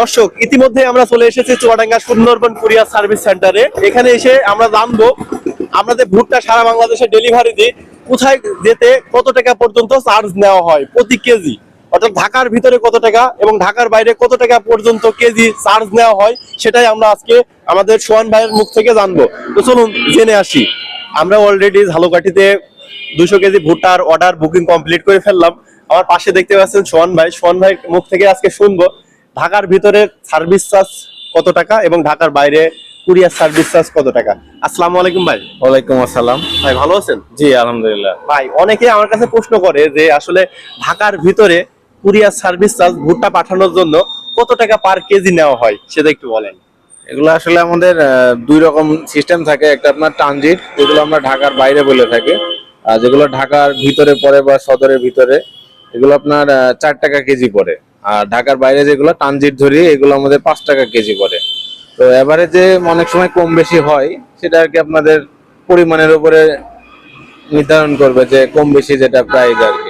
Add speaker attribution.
Speaker 1: দর্শক, ইতিমধ্যে আমরা চলে এসেছি চুয়াডাঙ্গা সুন্দরবন কুরিয়ার সার্ভিস সেন্টারে। এখানে এসে আমরা জানব, আমাদের ভুট্টা সারা বাংলাদেশে ডেলিভারি দিই কোথায় যেতে কত টাকা পর্যন্ত চার্জ নেওয়া হয় প্রতি কেজি? অর্থাৎ ঢাকার ভিতরে কত টাকা এবং ঢাকার বাইরে কত টাকা পর্যন্ত কেজি চার্জ নেওয়া হয়, সেটাই আমরা আজকে আমাদের সোহান ভাইয়ের মুখ থেকে জানব। তো চলুন, জেনে আসি। আমরা অলরেডি ঝালকাঠিতে দুশো কেজি ভুট্টার অর্ডার বুকিং কমপ্লিট করে ফেললাম। আমার পাশে দেখতে পাচ্ছেন সোহান ভাই। সোহান ভাই মুখ থেকে আজকে শুনব ঢাকার ভিতরে সার্ভিস চার্জ কত টাকা এবং ঢাকার বাইরে কুরিয়ার সার্ভিস চার্জ কত টাকা? আসসালামু আলাইকুম ভাই।
Speaker 2: ওয়ালাইকুম আসসালাম।
Speaker 1: ভাই ভালো আছেন?
Speaker 2: জি আলহামদুলিল্লাহ।
Speaker 1: ভাই অনেকে আমার কাছে প্রশ্ন করে যে আসলে ঢাকার ভিতরে কুরিয়ার সার্ভিস চার্জ ভুট্টা পাঠানোর জন্য কত টাকা পার কেজি নেওয়া হয়? সেটা একটু বলেন।
Speaker 2: এগুলো আসলে আমাদের দুই রকম সিস্টেম থাকে। একটা আপনার ট্রানজিট যেগুলো আমরা ঢাকার বাইরে বলে থাকি। আর যেগুলো ঢাকার ভিতরে পড়ে বা সদরের ভিতরে এগুলো আপনার চার টাকা কেজি পড়ে। আর ঢাকার বাইরে যেগুলো ট্রানজিট ধরি এগুলো আমাদের পাঁচ টাকা কেজি পড়ে তো এবারে যে অনেক সময় কম বেশি হয়, সেটা আর কি আপনাদের পরিমাণের উপরে নির্ধারণ করবে যে কম বেশি যেটা প্রাইস আর কি।